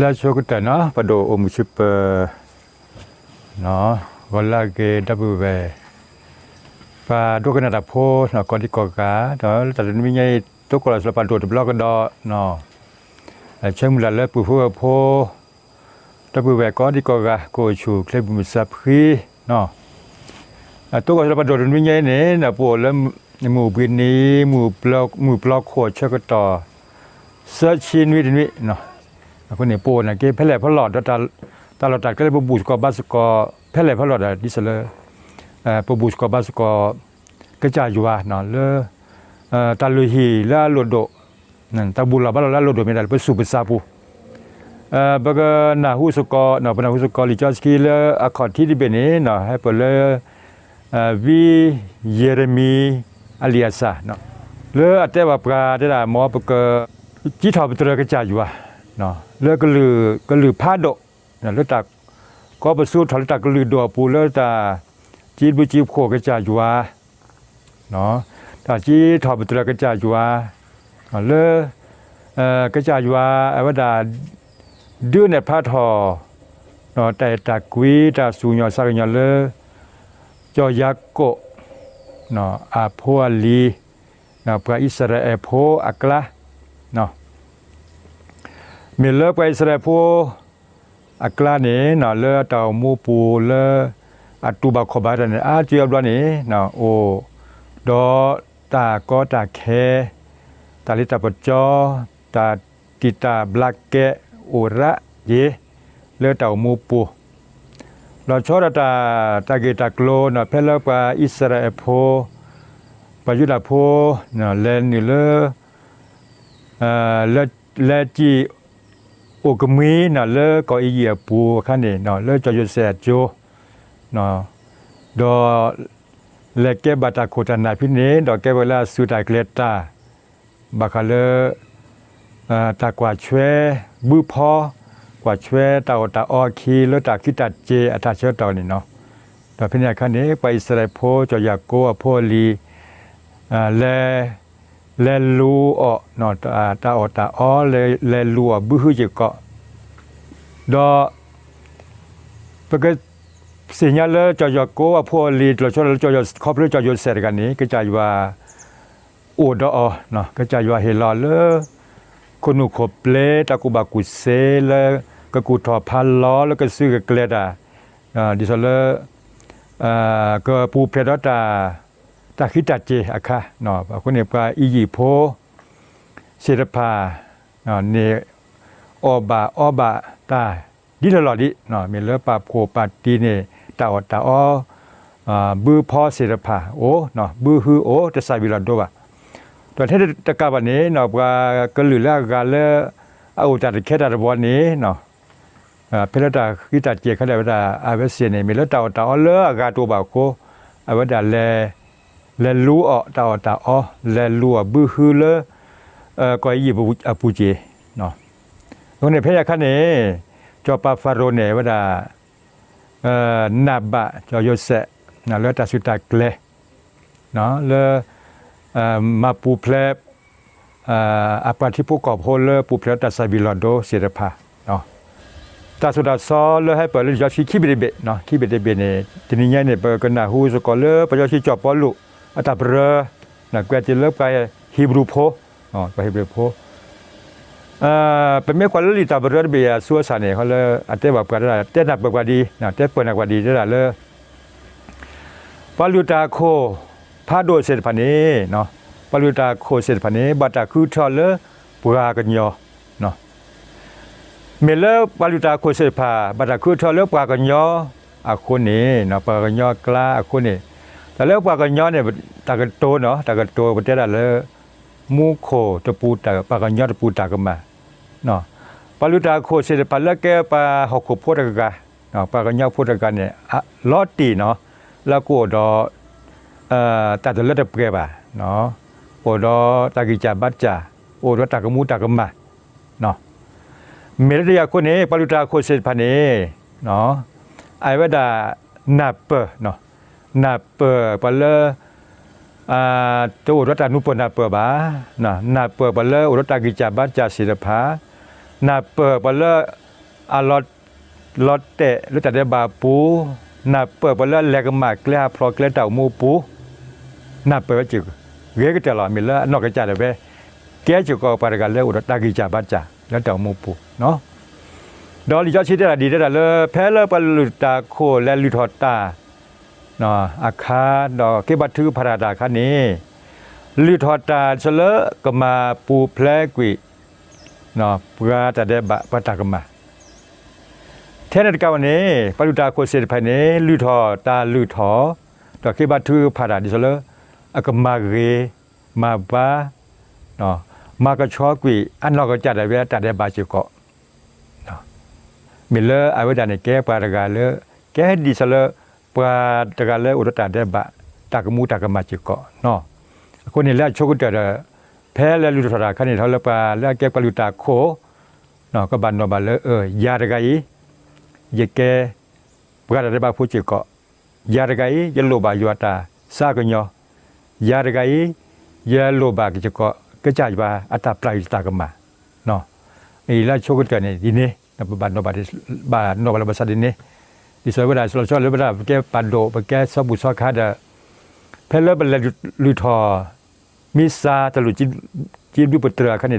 ลาชกุตนะปดอมชิปเนาะวลาเกดับเปาดูกันดับโพเนาะก่อนที่กอกาเนาะแต่ไม่ใช่ทุกคนสปันตัวตบล็อกกันดอเนาะเชื่อมหลากเลยปูพูโพดับเวก่อนที่กอกาโกชูเคลบมิสับขีเนาะตัวก็สลับปันตัวไม่ใช่เนี่ยนะปวดแล้วใหมู่บินนี้หมู่บล็อกหมู่บล็อกโคชกต่อเซอร์ชินวิดินวิเนาะ ปนะเกเพลพลอดตาตาเราตัดก็เลยปบูสกอบาสกอเพลพลอดอะดิสเลเอ่อปบูสกอบาสกอกระจายอยู่อะเนาะเลเอ่อตาลุฮีละโลโดนั่นตาบุลาบาละโลโดไม่ได้ไปสู่ไปซาปูเอ่อบกนาฮูสกอเนาะปนาฮูสกอลิจอสกีเลอะคอร์ดที่ดิเบเนเนาะให้เปเลเอ่อวีเยเรมีอเลียซาเนาะเลอแต่ว่าปราได้ละหมอปกจีทอปตรกระจายอยู่อะ เนาะเลือกก็ลือก็ลือผ้าดกนะเลือตักก็ประสูถอนตักก็ลือดัวปูเลือตาจีบุจีบโคกระจายจัวเนาะตาจีถอดประตูกระจายจัวเลือกเอ่อกระจายจัวอวดาดื้อในผ้าทอเนาะแต่ตากวีตาสูญยอสักยอเลือจอยักโกเนาะอาพัวลีเนาะพระอิสราเอลโพอักละเนาะ มีเลไปสระพูอักลานี่เนาะเลือเต่ามูปูเลออัตุบาขบาดนี่อาเจียบลานี่เนาะโอดอตาก็ตาแคตาลิตาปจอตาติตาบลักแกโอระเยเลือเต่ามูปูเราชอดตาตาเกตากโลเนาะเพลปาอิสราเอลโพปายุดาโพเนาะเลนนี่เลอเอ่อเลเลจี โอกมีน่ะเลก็อีเยียปูคันนี่เนาะเลจอยแสโจเนาะดอเลเกบัตาโคตนาพิเนดอกแกเวลาสุดาเกลตาบัคาเลอ่าตากว่าช่วยบือพอกว่าช่วยตาตาออคีแล้วตาคิตาเจอัตาเชตอนี่เนาะดอกพิเนคันนี้ไปสราเอลโพจอยากโกอโพลีอ่าแล แลลูออเนาะตาตาออตาออแลแลลูอบุฮึจิเกาะดอปกสิญญาเลจอยโกว่าพวลีเราชอบจอยครอบเรื่องจอยเสร็จกันนี้ก็จะว่าอูดอเนาะก็จะว่าเฮลอเลคนนุขบเลตะกุบากุเซเลก็กูทอพันล้อแล้วก็ซื้อกับเกลดอะอ่าดิซเลอ่าก็ปูเพดตา ตาคิดตัดเจอะค่ะเนาะคนเนี่ยปลาอียิปโพเสรพาเนาะเนออบาออบาตาดิลลอดิเนาะมีเลปาโคปาตีเนตาอตาออ่าบือพอเสรพาโอเนาะบือฮือโอจะใส่วิลาโดบะตอนที่ตะกาบันนี้เนาะปลากลือละกาเลเอาจัดแค่ตาบวันนี้เนาะอ่าเพลตาคิดตัดเจเขาได้ว่าอาเวเสียเนี่ยมีเลตาตาอเลอกาตัวบาโคอาเวดาแล แลลูออตาอตาอ๋อแลลูอบือฮือเลเอ่อก็ยีบอปูเจเนาะตรงนี้พยาคันนี้จอปาฟาโรเนวดาเอ่อนาบะจอโยเซนะเลตาสุตาเกลเนาะเลเอ่อมาปูเพลบเอ่ออาปาที่ผู้กอบโฮเลปูเพลตาซาบิลอนโดเสรพาเนาะตาสุดาซอเลให้เปิดเลยจอชีคิบิเดเบเนาะคิบิเดเบเนี่ยทีนี้เนี่ยเปิดกันนะฮูสกอเลปจอชีจอบปอลุ อัตาเบรนะแกจะเลิกไปฮีบรูโพอ๋อไปฮีบรูโพเอ่อเป็นไม่ควรลิตาเบรเบียซัวสาเนี่ยเขาเลยอัตเตแบบกันได้เต้หนักแบบกว่าดีนะเต้เปิดหนักกว่าดีได้เลยปาลุตาโคพาโดเสร็จพันนี้เนาะปาลุตาโคเสร็จพันนี้บัตาคือชอเลปรากันยอเนาะเมเลปาลุตาโคเซพาบัตาคือทอเลปากันยออาคนนี้เนาะปากันยอกล้าอาคนนี้ แต่เลปากันยอนเนี่ยตากันโตเนาะตากันโตประเทศอะไรมูโคตะปูตาปากันยอนตะปูตากันมาเนาะตปาลุตาโคเสดปาละแกปาหกขพุทธกะเนาะปากะญาพุทธกะเนี่ยลอตตีเนาะแล้วก็ดอเอ่อตาตะละตะเปรบะเนาะโอดอตากิจาบัจจาโอดอตากมูตากะมะเนาะเมรดียคนนี้ปาลุตาโคเสดพานีเนาะไอวดานับเปเนาะ นับเปปเลออ่าตัวรถานุปนาเปอร์บานะนาเปอร์บาเลอรถากิจาบัจจศิลปานาเปอร์บาเลออาลอตลอตเตรถาเดบาปูนาเปอร์บาเลแลกมาเกลียพลอเกลียเต่ามูปูนาเปอร์จิกเกกจะหล่อมิลนอกกระจาเดเบแกจิกอปารกาเลอุรตากิจาบัจจาแล้วเต่ามูปูเนาะดอลิจอชิดได้ดีได้เลยแพ้เลปลุตาโคและลุทอตา นาะอาคาดอกเกบัตถือพระราดาคันนี้ลือทอดตาเสลอก็มาปูแพลกวิเนาะปราจะได้บะปะตากมาเทนตกาวันนี้ปรุตาโคเสภายในลือทอตาลือทอดอกเกบัตถือพระราดิเสลออากมาเรมาบาเนาะมากระชอกวิอันนอกก็จัดได้เวตัดได้บาจิเกาะเนาะมิเลอร์อาวดานแก้ปารากาเลอแก้ดีเสลอ ပဝတကလည်းဥရတတဲ့ဘတကမူတကမချကနော်အခုနေလက်ချုပ်တဲ့ဖဲလဲလူထတာခဏနေထောက်လက်ပါလက်ကပလူတာခိုနော်ကဘာနော်ဘာလဲအဲယာရဂိုင်ယေကဲပကတဲ့ဘဖူချကယာရဂိုင်ယလိုဘာယွာတာစာကညောယာရဂိုင်ယလိုဘာကချကကကြပါအတပလိုက်တာကမနော်အေးလက်ချုပ်တဲ့နေဒီနေဘာနော်ဘာဘာနော်ဘာဘာစတဲ့နေ ยยโลบายวตาสากญอยาตะกายยโลบากิจเกาะกะจายบาอัตตาปลายตากมาเนาะอีละโชกุตเนี่ยดิเนนะบันโนบาบาโนบาลบาซาดิเน di so bada so so le bada ke pando ke so bu so kha da phele bele lu tho mi sa ta lu ji ji bu putra kha ni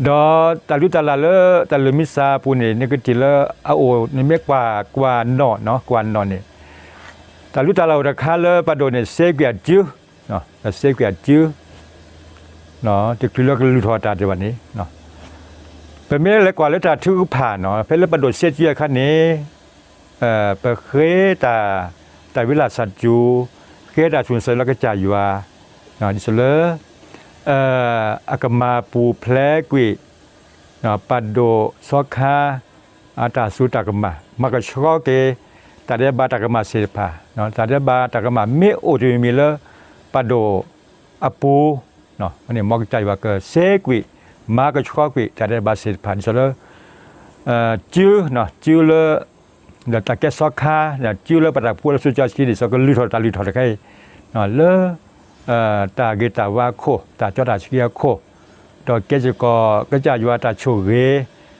da pa ban no ba sa di tho bo na la cho ko ta da bra lu ka ja ya mi ne ba ke bada da ba pu ka da bu lo ba jo ko yua ata su nya sa ko nyo yua ta ma pu phle lu ta da ba ta ka ma se da pha no ดอตาลุตาลาเลตาลุมิซาปูนี่นี่ก็จิเลอาโอนี่เมกว่ากว่านอเนาะกว่านอนี่ตาลุตาลาราคาเลปาโดเนี่ยเซกยาจื้อเนาะเซกยาจื้อเนาะที่คือเราลุทอตาในวันนี้เนาะเป็นไม่เลยกว่าแล้วตาถือผ่านเนาะเป็นแล้วปาโดเซจียคันนี้เอ่อเปเคตาตาวิลาสัจจูเคตาชุนเซแล้วก็จายัวเนาะดิเซเล เอ่ออากมาปูแพลกวิเนาะปัดโดซอคาอาตาสุตากมามักชอเกตาเดบาตากมาเสพาเนาะตาเดบาตากมาเมโอดิมิเลปัดโดอปูเนาะอันนี้มอกใจว่าเกเซกวิมากชอกวิตาเดบาเสพานี่ซะเลเอ่อจื้อเนาะจื้อเลเดตาแกซอคาเนาะจื้อเลปะตาพูลสุจาสกิดิซอกลุทอตาลุทอตะไคเนาะเลอ ตาเกตาวาโคตาจอดาชกียโคดอกเกจก็ก็จะอยู่ตาโชเร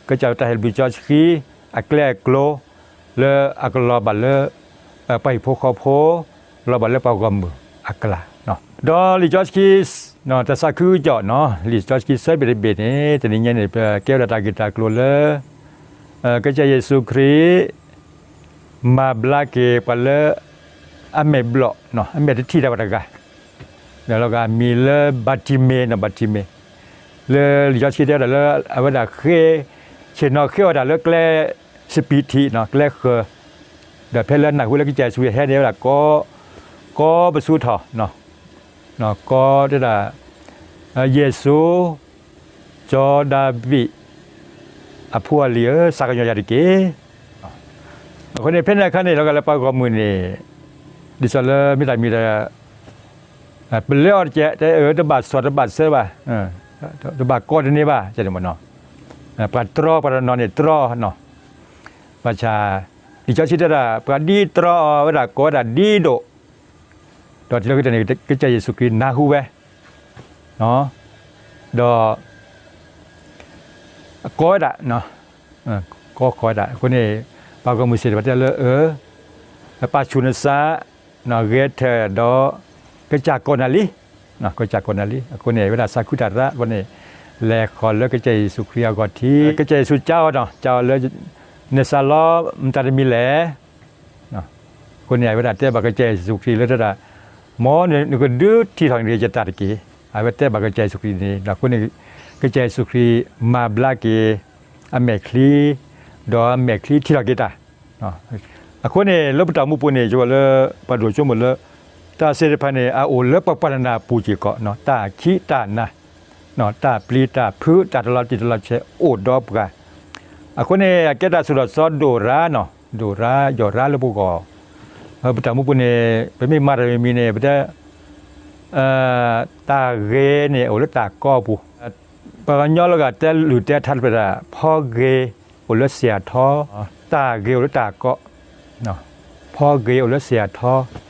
ก็จะตาเฮลบิจอชกีอักแลกโลเลอักลอบัลเลไปโพคอโพลอบัลเลปากอมอักลาเนาะดอลิจอชกีเนาะแต่สักคือจอเนาะลิจอชกีใส่เบเบนี่แต่นี่เนี่ยเกลตาเกตากลเลเอ่อก็จะเยซูคริสมาบลาเกปะเลอเมบลอเนาะอเมที่ดาวตะกา แล้วก็มีเลบัติเมนะบัติเมเลลิจอชิเดเลอวดาเคเชนอเควดาเลแกลสปีทีเนาะแกลเคเดเพลนักวิลกิจสุเฮเดละก็ก็บสุทอเนาะเนาะก็ได้ละเยซูจอดาวิอภัวเลียสักยยาดิเกคนนี้เพนนะคันนี้เราก็เลยปากมือนี่ดิซเลมีแต่มีแต่ เป็นเลือดเจ๊แต่เออตะบัดสวดตะบัดเสื้อป่ะเออตะบัดก้อนนี้ป่ะจะได้หมดเนาะอะปลาตรอปลานอนเนี่ยตรอเนาะประชาดิฉันชิดาปลาดีตรอเวลาก้อนดีโดดอที่เราก็จะเนี่ยก็จะเยซูคริสต์นาฮูเวเนาะดอก้อนอะเนาะก็ก้อนอะคนนี้ปากก็มือเสียบัดเลอเออปลาชุนซาเนาะเกเทดอ kerja kau nali nah kerja kau nali aku ni wala saku dara wani le kau le kerja isu kriya kau ti kerja isu jauh dah jauh le nesalo mentar mile nah kau ni wala tiap kerja isu kriya le dara mau ni ni kau dud ti thang dia jatuh lagi awak tiap kerja isu kriya ni nah kau ni kerja isu kriya ma belagi amekli do amekli ti lagi dah อะคนเนี่ยเราไปตามมุปุเนี่ยจะว่าเลยปลาดูช่วงหมดเลย ตาก็เดี๋ยวนี้เสียเจเนาะก็ปูแดะเนาะแล้วก็มาตาเกเนตาปะเปลือนะโอเนาะตาเปลือตาจิตตะตาเลยจะปะจอโอเนาะตาทื่อนะตาเลือนี่นะเลือตาเลือดบ่าวาปูนี่โอ้ดาคอตรือรือแล้วเนาะเนี่ยบาชาปะบานอปะเราบะสะเนาะอ่าดอปะบาเคดาคอตะเลยก็จ่าอยู่ว่าเนาะดิสเลอเอ่อ เราชดได้เพลปโตดับบาเลยบ้านเนาะตัวดับบาเลยบ้านนี้เนาะปกบานอวสเลบาเคตามาเจรกจาอยู่ว่าอิ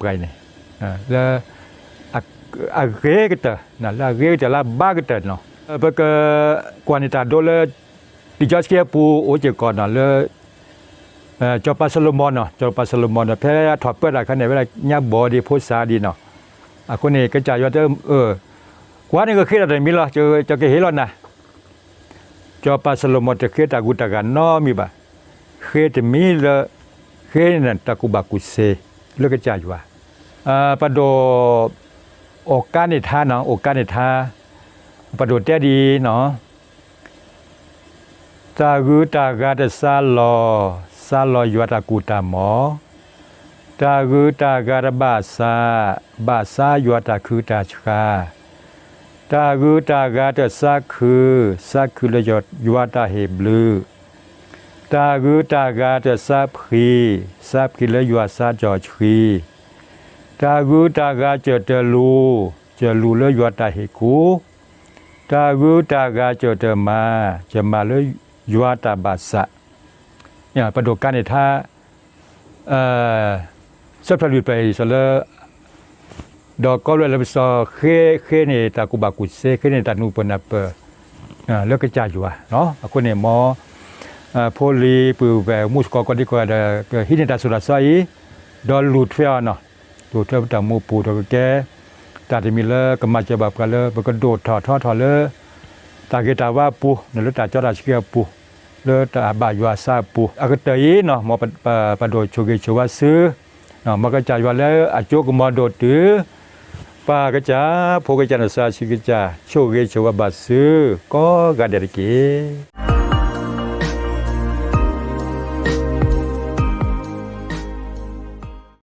ไกเนี่ยแล้วอะเกกตนะลาเกจะลาบากตเนาะปกกวานิตาโดเลดิจอสเกียปูโอเจก่อนนะเลเอ่อจอปาสลมอนเนาะจอปาสลมอนเนาะแพ้ถอดเปิดอะไรคันเนี่ยเวลาญาบอดีโพสาดีเนาะอะคนนี้ก็จ่ายว่าเติมเออกว่านี่ก็คิดอะไรมีล่ะเจอจะเกเฮลอนนะ จอปาสโลมอจะเคตากุตากันนอมีบ่เคตมีละเคนันตะกุบากุเซเลือกจ่ายว่าอ่าปะโดโอกาสในท่าเนาะโอกาสในท่าปะโดแต่ดีเนาะตากุตากาตสาลอสาลอยวตากุตามอตากุตากาตบาสาบาสายวตาคือตาชา ตากุตากาตสาคือสาคือเลยอดยวตาเฮบลือตากุตากาตสาพรีสาพรีเลยวสาจอชีตากุตากาเจตลูเจลูเลยวตาเฮกูตากุตากาเจตมาจะมาเลยยวตาบาสะเนี่ยประดการในท่าเอ่อสัพพลุไปสละ ดอกก็เลยเราไปซอเคเคในตากุบากุเซเคในตานูปนับเปอ่าแล้วก็จ่ายอยู่อ่ะเนาะคนเนี่ยหมออ่าโพลีปูแวมุสกอกอดีกว่าเดฮินตาสุราไซดอลลูดเฟียเนาะดูเท่าตามูปูตัวแกตาที่มีเลก็มาจะแบบกันเลยมันก็โดดถอดทอดถอดเลย ตาเกตาว่าปูเนลตาจอราชเกียปูเลตาบายว่าซาปูอากเตยเนาะมอปะปะโดโชเกชวาซื้อเนาะมากระจายว่าแล้วอาโจกมอโดตือ ปากระจาโพกระจานาซาชิกระจาโชเก